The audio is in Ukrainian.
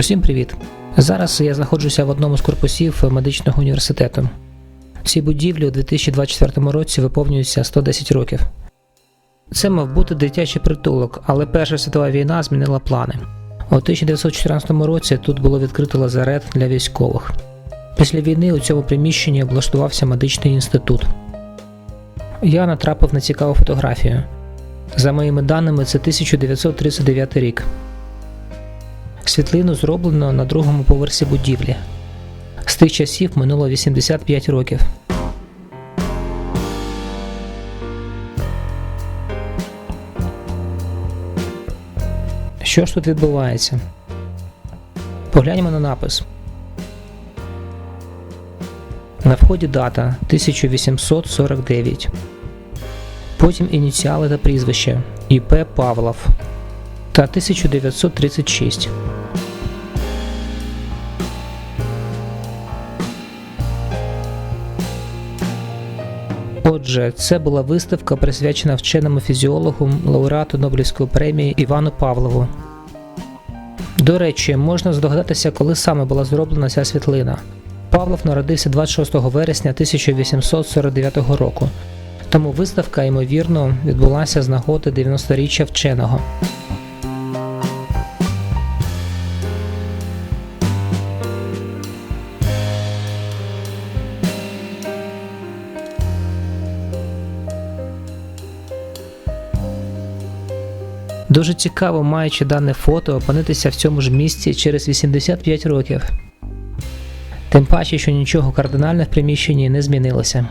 Усім привіт! Зараз я знаходжуся в одному з корпусів медичного університету. Цій будівлі у 2024 році виповнюється 110 років. Це мав бути дитячий притулок, але Перша світова війна змінила плани. У 1914 році тут було відкрито лазарет для військових. Після війни у цьому приміщенні облаштувався медичний інститут. Я натрапив на цікаву фотографію. За моїми даними, це 1939 рік. Світлину зроблено на другому поверсі будівлі. З тих часів минуло 85 років. Що ж тут відбувається? Погляньмо на напис. На вході дата 1849. Потім ініціали та прізвище ІП Павлов та 1936. Отже, це була виставка, присвячена вченому фізіологу, лауреату Нобелівської премії Івану Павлову. До речі, можна здогадатися, коли саме була зроблена ця світлина. Павлов народився 26 вересня 1849 року, тому виставка, ймовірно, відбулася з нагоди 90-річчя вченого. Дуже цікаво, маючи дане фото, опинитися в цьому ж місці через 85 років. Тим паче, що нічого кардинально в приміщенні не змінилося.